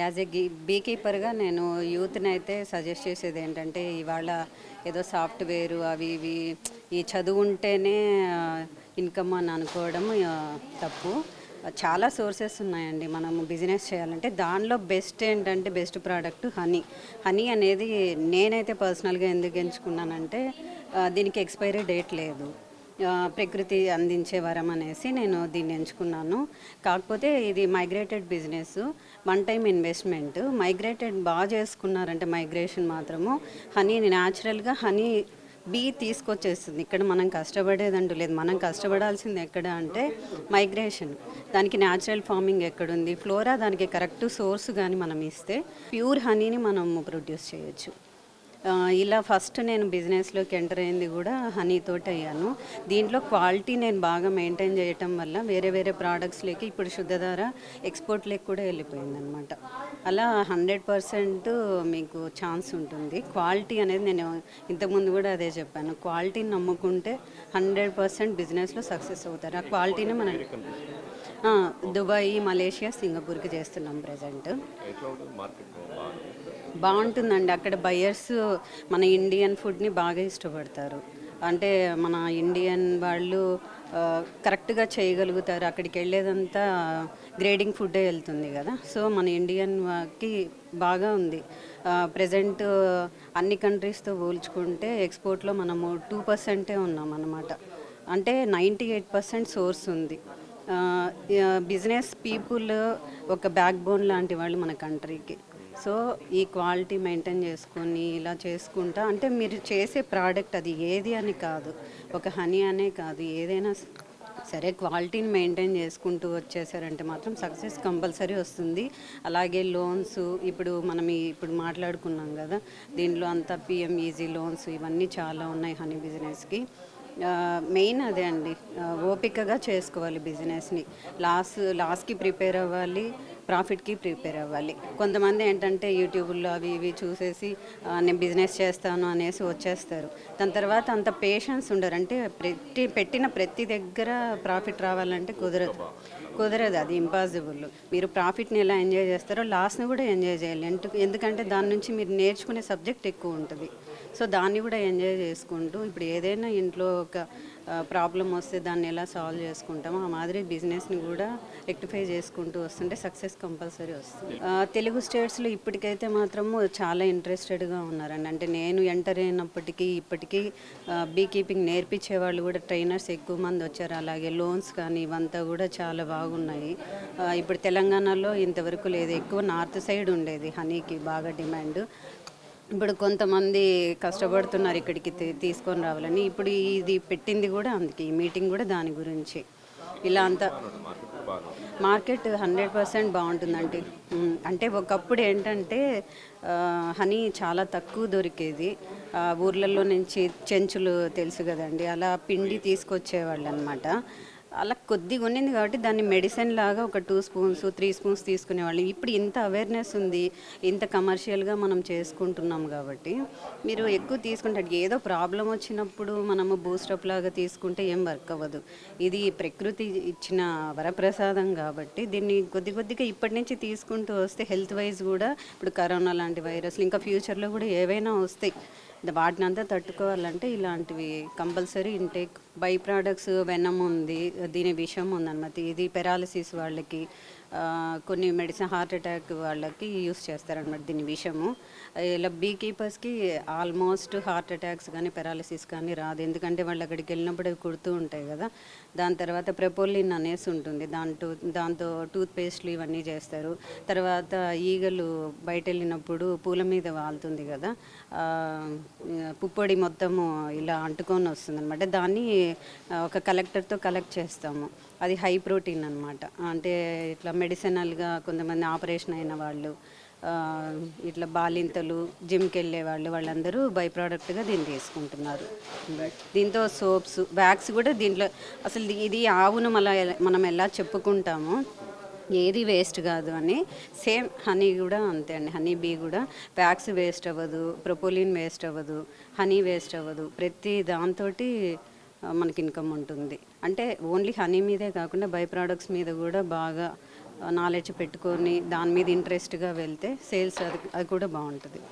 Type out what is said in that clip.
As A B కీపర్గా నేను యూత్ని అయితే సజెస్ట్ చేసేది ఏంటంటే ఇవాళ ఏదో సాఫ్ట్వేర్ అవి ఇవి ఈ చదువు ఉంటేనే ఇన్కమ్ uh, అని అనుకోవడం uh, తప్పు. Uh, చాలా సోర్సెస్ ఉన్నాయండి. మనము బిజినెస్ చేయాలంటే దానిలో బెస్ట్ ఏంటంటే బెస్ట్ ప్రోడక్ట్ హనీ హనీ అనేది నేనైతే పర్సనల్గా ఎందుకు ఎంచుకున్నానంటే దీనికి ఎక్స్పైరీ డేట్ లేదు. ప్రకృతి అందించే వరం అనేసి నేను దీన్ని ఎంచుకున్నాను. కాకపోతే ఇది migrated business one time investment migrated బాగా చేసుకున్నారంటే మైగ్రేషన్ మాత్రము. హనీ న్యాచురల్గా హనీ బీ తీసుకొచ్చేస్తుంది. ఇక్కడ మనం కష్టపడేదంటూ లేదు. మనం కష్టపడాల్సింది ఎక్కడ అంటే మైగ్రేషన్ దానికి న్యాచురల్ ఫార్మింగ్ ఎక్కడుంది? ఫ్లోరా దానికి కరెక్ట్ సోర్స్ కానీ మనం ఇస్తే ప్యూర్ హనీని మనం ప్రొడ్యూస్ చేయొచ్చు. ఇలా ఫస్ట్ నేను బిజినెస్లోకి ఎంటర్ అయింది కూడా హనీతోటి అయ్యాను. దీంట్లో క్వాలిటీ నేను బాగా మెయింటైన్ చేయటం వల్ల వేరే వేరే ప్రోడక్ట్స్లోకి ఇప్పుడు శుద్ధధార ఎక్స్పోర్ట్లోకి కూడా వెళ్ళిపోయింది అనమాట అలా హండ్రెడ్ పర్సెంట్ మీకు ఛాన్స్ ఉంటుంది. క్వాలిటీ అనేది నేను ఇంతకుముందు కూడా అదే చెప్పాను. క్వాలిటీని నమ్ముకుంటే హండ్రెడ్ పర్సెంట్ బిజినెస్లో సక్సెస్ అవుతారు. ఆ క్వాలిటీని మనం దుబాయ్ మలేషియా సింగపూర్కి చేస్తున్నాం ప్రజెంట్. బాగుంటుందండి. అక్కడ బయర్స్ మన ఇండియన్ ఫుడ్ని బాగా ఇష్టపడతారు. అంటే మన ఇండియన్ వాళ్ళు కరెక్ట్గా చేయగలుగుతారు. అక్కడికి వెళ్ళేదంతా గ్రేడింగ్ ఫుడ్డే వెళ్తుంది కదా. సో మన ఇండియన్కి బాగా ఉంది. ప్రజెంట్ అన్ని కంట్రీస్తో పోల్చుకుంటే ఎక్స్పోర్ట్లో మనము టూ పర్సెంటే ఉన్నాం అన్నమాట అంటే నైంటీ ఎయిట్ పర్సెంట్ సోర్స్ ఉంది. బిజినెస్ పీపుల్ ఒక బ్యాక్ బోన్ లాంటి వాళ్ళు మన కంట్రీకి. సో ఈ క్వాలిటీ మెయింటైన్ చేసుకొని ఇలా చేసుకుంటా అంటే మీరు చేసే ప్రోడక్ట్ అది ఏది అని కాదు. ఒక హనీ అనే కాదు ఏదైనా సరే క్వాలిటీని మెయింటైన్ చేసుకుంటూ వచ్చేసారంటే మాత్రం సక్సెస్ కంపల్సరీ వస్తుంది. అలాగే లోన్స్ ఇప్పుడు మనం ఇప్పుడు మాట్లాడుకున్నాం కదా దీనిలో అంతా పిఎం ఈజీ లోన్స్ ఇవన్నీ చాలా ఉన్నాయి హనీ బిజినెస్కి. మెయిన్ అదే అండి. ఓపికగా చేసుకోవాలి బిజినెస్ని. లాస్ లాస్కి ప్రిపేర్ అవ్వాలి ప్రాఫిట్కి ప్రిపేర్ అవ్వాలి. కొంతమంది ఏంటంటే యూట్యూబ్లో అవి ఇవి చూసేసి నేను బిజినెస్ చేస్తాను అనేసి వచ్చేస్తారు. దాని తర్వాత అంత పేషెన్స్ ఉండరు. అంటే ప్రతి పెట్టిన ప్రతి దగ్గర ప్రాఫిట్ రావాలంటే కుదరదు. కుదరదు. అది ఇంపాసిబుల్. మీరు ప్రాఫిట్ని ఎలా ఎంజాయ్ చేస్తారో లాస్ని కూడా ఎంజాయ్ చేయాలి. ఎందుకంటే దాని నుంచి మీరు నేర్చుకునే సబ్జెక్ట్ ఎక్కువ ఉంటుంది. సో దాన్ని కూడా ఎంజాయ్ చేసుకుంటూ ఇప్పుడు ఏదైనా ఇంట్లో ఒక ప్రాబ్లం వస్తే దాన్ని ఎలా సాల్వ్ చేసుకుంటామో ఆ మాదిరి బిజినెస్ని కూడా రెక్టిఫై చేసుకుంటూ వస్తుంటే సక్సెస్ కంపల్సరీ వస్తుంది. తెలుగు స్టేట్స్లో ఇప్పటికైతే మాత్రము చాలా ఇంట్రెస్టెడ్గా ఉన్నారండి. అంటే నేను ఎంటర్ అయినప్పటికీ ఇప్పటికీ బీ కీపింగ్ నేర్పించే వాళ్ళు కూడా ట్రైనర్స్ ఎక్కువ మంది వచ్చారు. అలాగే లోన్స్ కానీ ఇవంతా కూడా చాలా బాగున్నాయి. ఇప్పుడు తెలంగాణలో ఇంతవరకు లేదు. ఎక్కువ నార్త్ సైడ్ ఉండేది హనీకి బాగా డిమాండ్. ఇప్పుడు కొంతమంది కష్టపడుతున్నారు ఇక్కడికి తీసుకొని రావాలని. ఇప్పుడు ఇది పెట్టింది కూడా అందుకే ఈ మీటింగ్ కూడా దాని గురించి. ఇలా అంతా మార్కెట్ హండ్రెడ్ పర్సెంట్ బాగుంటుందండి. అంటే ఒకప్పుడు ఏంటంటే హనీ చాలా తక్కువ దొరికేది. ఆ, ఊర్లలో నుంచి చెంచులు తెలుసు కదండి అలా పిండి తీసుకొచ్చేవాళ్ళు అనమాట అలా కొద్దిగా ఉన్నింది కాబట్టి దాన్ని మెడిసిన్ లాగా ఒక టూ స్పూన్స్ త్రీ స్పూన్స్ తీసుకునేవాళ్ళు. ఇప్పుడు ఇంత అవేర్నెస్ ఉంది ఇంత కమర్షియల్గా మనం చేసుకుంటున్నాం కాబట్టి మీరు ఎక్కువ తీసుకుంటే ఏదో ప్రాబ్లం వచ్చినప్పుడు మనము బూస్టప్ లాగా తీసుకుంటే ఏం వర్క్ అవ్వదు. ఇది ప్రకృతి ఇచ్చిన వరప్రసాదం కాబట్టి దీన్ని కొద్ది కొద్దిగా ఇప్పటి నుంచి తీసుకుంటూ వస్తే హెల్త్ వైజ్ కూడా ఇప్పుడు కరోనా లాంటి వైరస్లు ఇంకా ఫ్యూచర్లో కూడా ఏవైనా వస్తాయి. వాటిని అంతా తట్టుకోవాలంటే ఇలాంటివి compulsory intake by products venom ఉంది దీని విషయం ఉందన్నమాట. ఇది పెరాలసిస్ వాళ్ళకి కొన్ని మెడిసిన్ హార్ట్ అటాక్ వాళ్ళకి యూస్ చేస్తారనమాట దీని విషము ఇలా బీ కీపర్స్కి ఆల్మోస్ట్ హార్ట్ అటాక్స్ కానీ పెరాలసిస్ కానీ రాదు. ఎందుకంటే వాళ్ళు అక్కడికి వెళ్ళినప్పుడు అవి కుడుతూ ఉంటాయి కదా. దాని తర్వాత ప్రెపోలిన్ అనేసి ఉంటుంది. దాంతో దాంతో టూత్ పేస్ట్లు ఇవన్నీ చేస్తారు. తర్వాత ఈగలు బయట వెళ్ళినప్పుడు పూల మీద వాళ్తుంది కదా. పుప్పొడి మొత్తము ఇలా అంటుకొని వస్తుంది అనమాట దాన్ని ఒక కలెక్టర్తో కలెక్ట్ చేస్తాము. అది హై ప్రోటీన్ అనమాట అంటే ఇట్లా మెడిసినల్గా కొంతమంది ఆపరేషన్ అయిన వాళ్ళు ఇట్లా బాలింతలు జిమ్కి వెళ్ళే వాళ్ళు వాళ్ళందరూ బై ప్రోడక్ట్గా దీన్ని తీసుకుంటున్నారు. దీంతో సోప్స్ వ్యాక్స్ కూడా దీంట్లో అసలు ఇది ఆవును మళ్ళీ మనం ఎలా చెప్పుకుంటామో ఏది వేస్ట్ కాదు అని సేమ్ హనీ కూడా అంతే అండి. హనీ బీ కూడా వ్యాక్స్ వేస్ట్ అవ్వదు ప్రొపోలిన్ వేస్ట్ అవ్వదు హనీ వేస్ట్ అవ్వదు. ప్రతి దాంతో మనకి ఇన్కమ్ ఉంటుంది. అంటే ఓన్లీ హనీ మీదే కాకుండా బై ప్రోడక్ట్స్ మీద కూడా బాగా నాలెడ్జ్ పెట్టుకొని దాని మీద ఇంట్రెస్ట్గా వెళ్తే సేల్స్ అది అది కూడా బాగుంటుంది.